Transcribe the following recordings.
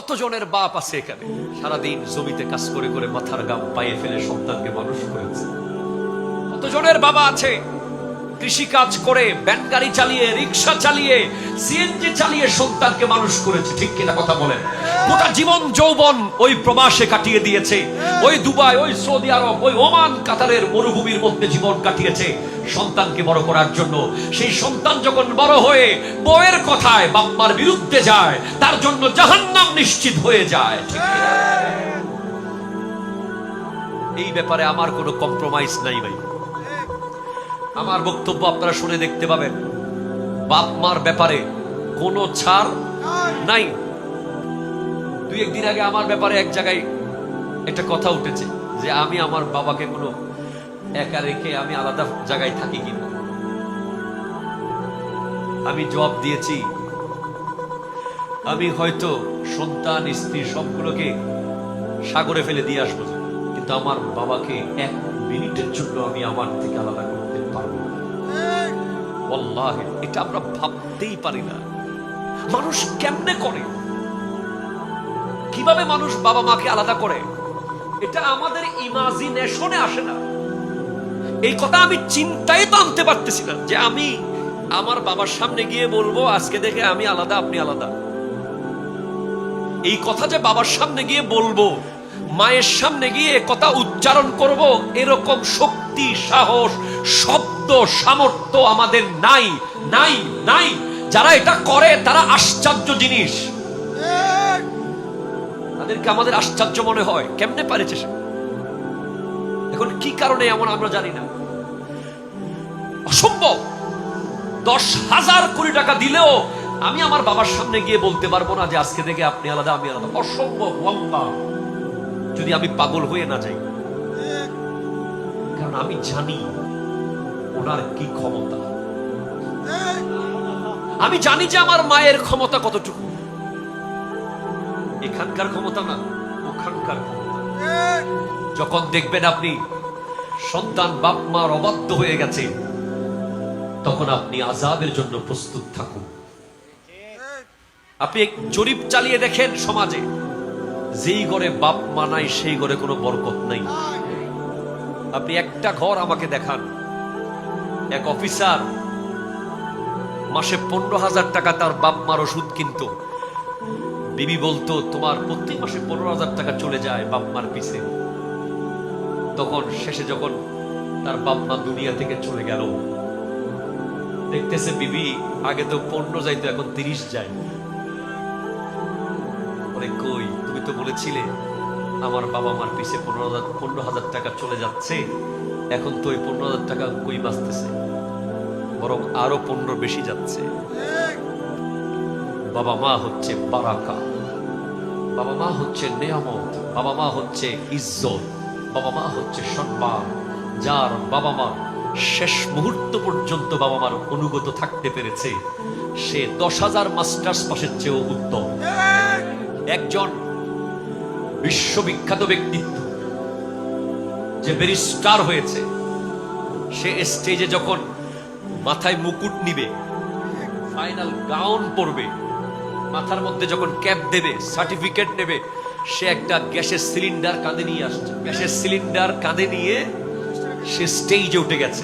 কতজনের বাপ আছে এখানে? সারাদিন জমিতে কাজ করে করে মাথার গাম পায়ে ফেলে সন্তানকে মানুষ করেছে। কতজনের বাবা আছে? কৃষি কাজ করে ব্যান গাড়ি চালিয়ে, রিক্সা চালিয়ে সিএনজি চালিয়ে সন্তানকে মানুষ করেছে। ঠিক কিনা কথা বলেন? গোটা জীবন যৌবন ওই প্রবাসে কাটিয়ে দিয়েছে। ওই দুবাই, ওই সৌদি আরব, ওই ওমান, কাতারের মরুভূমির মধ্যে জীবন কাটিয়েছে সন্তানকে বড় করার জন্য। সেই সন্তান যখন বড় হয়ে বউয়ের কথায় বাপ্পার বিরুদ্ধে যায়, তার জন্য জাহান্নাম নিশ্চিত হয়ে যায়। এই ব্যাপারে আমার কোনো কম্প্রোমাইজ নাই ভাই। আমার বক্তব্য আপনারা শুনে দেখতে পাবেন। বাপ মার ব্যাপারে কোনো ছাড় নাই। দুই একদিন আগে আমার ব্যাপারে এক জায়গায় একটা কথা উঠেছে যে আমি আমার বাবাকে কোনো একা রেখে আমি আলাদা জায়গায় থাকি কিনা। আমি জবাব দিয়েছি, আমি হয়তো সন্তান, স্ত্রী সবগুলোকে সাগরে ফেলে দিয়ে আসব। কিন্তু আমার বাবাকে এক মিনিটের জন্য আমি আমার থেকে আলাদা করতে পারব না। ওয়াল্লাহি, এটা আমরা ভাবতেই পারি না। মানুষ কেমনে করে? কীভাবে মানুষ বাবা মাকে আলাদা করে? এটা আমাদের ইমাজিনেশনে আসে না। এই কথা আমি চিন্তাই তো আনতে পারতেছি না যে আমি আমার বাবার সামনে গিয়ে বলব আজকে দেখে আমি আলাদা আপনি আলাদা। এই কথা যে বাবার সামনে গিয়ে বলব মায়ের সামনে গিয়ে কথা উচ্চারণ করব এরকম শক্তি সাহস, শব্দ, সামর্থ্য আমাদের নাই নাই নাই। যারা এটা করে, তারা আশ্চর্য জিনিস। তাদেরকে আমাদের আশ্চর্য মনে হয়। কেমনে পারেছে সে? এখন কি কারণে এমন আমরা জানি না। অসম্ভব। দশ হাজার কোটি টাকা দিলেও আমি আমার বাবার সামনে গিয়ে বলতে পারব না যে আজকে থেকে আপনি আলাদা, আমি আলাদা। অসম্ভব যদি আমি পাগল হয়ে না যাই। কারণ আমি জানি ওনার কি ক্ষমতা। আমি জানি যে আমার মায়ের ক্ষমতা কতটুকু। এখানকার ক্ষমতা না, ওখানকার যখন দেখবেন আপনি সন্তান বাপ মার অবাধ্য হয়ে গেছে, তখন আপনি আজাবের জন্য প্রস্তুত থাকুন। আপনি জরিপ চালিয়ে দেখেন সমাজে, যেই ঘরে বাপ মা নাই, সেই ঘরে কোনো বরকত নাই। আপনি একটা ঘর আমাকে দেখান। এক অফিসার মাসে পনেরো হাজার টাকা তার বাপ মার ওষুধ কিনতো। বিবি বলতো, তোমার প্রত্যেক মাসে পনেরো হাজার টাকা চলে যায় বাপ মার পিছে। তখন শেষে যখন তার বাপ মা দুনিয়া থেকে চলে গেল, দেখতেছে বিবি আগে তো পনেরো যাইতো এখন তিরিশ যায়। কই, তুমি তো বলেছিলে আমার বাবা মার পিছে পনেরো হাজার পনেরো হাজার টাকা চলে যাচ্ছে। এখন তো ওই পনেরো হাজার টাকা কই বাঁচতেছে? বরং আরও পনেরো বেশি যাচ্ছে। বাবা মা হচ্ছে বারাকা। বাবা মা হচ্ছে নেয়ামত। বাবা মা হচ্ছে ইজ্জত। বাবা মা হচ্ছে সম্মান। যার বাবা মা শেষ মুহূর্ত পর্যন্ত বাবা মার অনুগত থাকতে পেরেছে, সে দশ হাজার মাস্টার্স পাশের চেয়েও উত্তম। একজন বিশ্ববিখ্যাত ব্যক্তিত্ব যে ব্যারিস্টার হয়েছে, সে স্টেজে যখন মাথায় মুকুট নিবে ফাইনাল গাউন পরবে, মাথার মধ্যে যখন ক্যাপ দেবে সার্টিফিকেট নেবে, সে একটা গ্যাসের সিলিন্ডার কাঁধে নিয়ে আসছে। গ্যাসের সিলিন্ডার কাঁধে নিয়ে সে স্টেজে উঠে গেছে।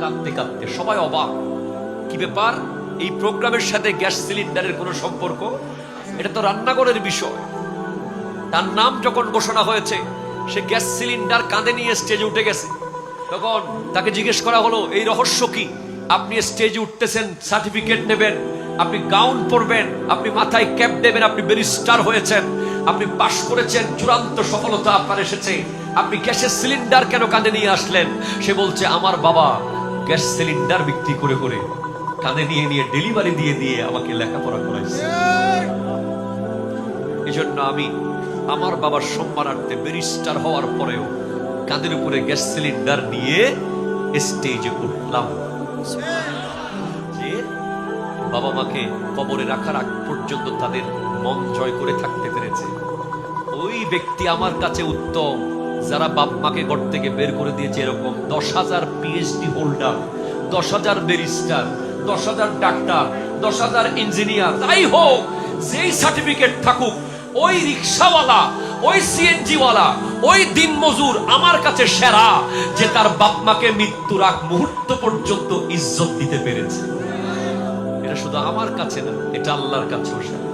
কাঁদতে কাঁদতে সবাই অবাক। কি ব্যাপার? এই প্রোগ্রামের সাথে গ্যাস সিলিন্ডারের কোনো সম্পর্ক? এটা তো রান্নাঘরের বিষয়। তার নাম যখন ঘোষণা হয়েছে সে গ্যাস সিলিন্ডার কাঁধে নিয়ে স্টেজে উঠে গেছে। তখন তাকে জিজ্ঞেস করা হলো এই রহস্য কি? আপনি স্টেজে উঠতেছেন সার্টিফিকেট নেবেন আপনি গাউন পরবেন আপনি মাথায় ক্যাপ দেবেন আপনি ব্যারিস্টার হয়েছেন আপনি পাশ করেছেন চূড়ান্ত সফলতা আপনার এসেছে। আপনি গ্যাসের সিলিন্ডার কেন কাঁধে নিয়ে আসলেন? সে বলছে আমার বাবা গ্যাস সিলিন্ডার বিক্রি করে করে কাঁধে নিয়ে নিয়ে ডেলিভারি দিয়ে দিয়ে আমাকে লেখাপড়া করাইছে। এজন্য আমি আমার বাবার সম্মানার্থে ব্যারিস্টার হওয়ার পরেও কাঁধের উপরে গ্যাস সিলিন্ডার নিয়ে স্টেজে উঠলাম। যে বাবা মাকে কবরে রাখার আগ পর্যন্ত তাদের মন জয় করে থাকতে পেরেছে। ওই ব্যক্তি আমার কাছে উত্তম, যারা বাপ মাকে ঘর থেকে বের করে দিয়েছে এরকম দশ হাজার পিএইচডি হোল্ডার দশ হাজার ব্যারিস্টার, দশ হাজার ডাক্তার, দশ হাজার ইঞ্জিনিয়ার তাই হোক, যেই সার্টিফিকেট থাকুক ওই রিক্সাওয়ালা, ওই সিএনজিওয়ালা, ওই দিন মজুর আমার কাছে সেরা, যে তার বাপ মাকে মৃত্যুর আগ মুহূর্ত পর্যন্ত ইজ্জত দিতে পেরেছে। এটা শুধু আমার কাছে না, এটা আল্লাহর কাছেও সেরা।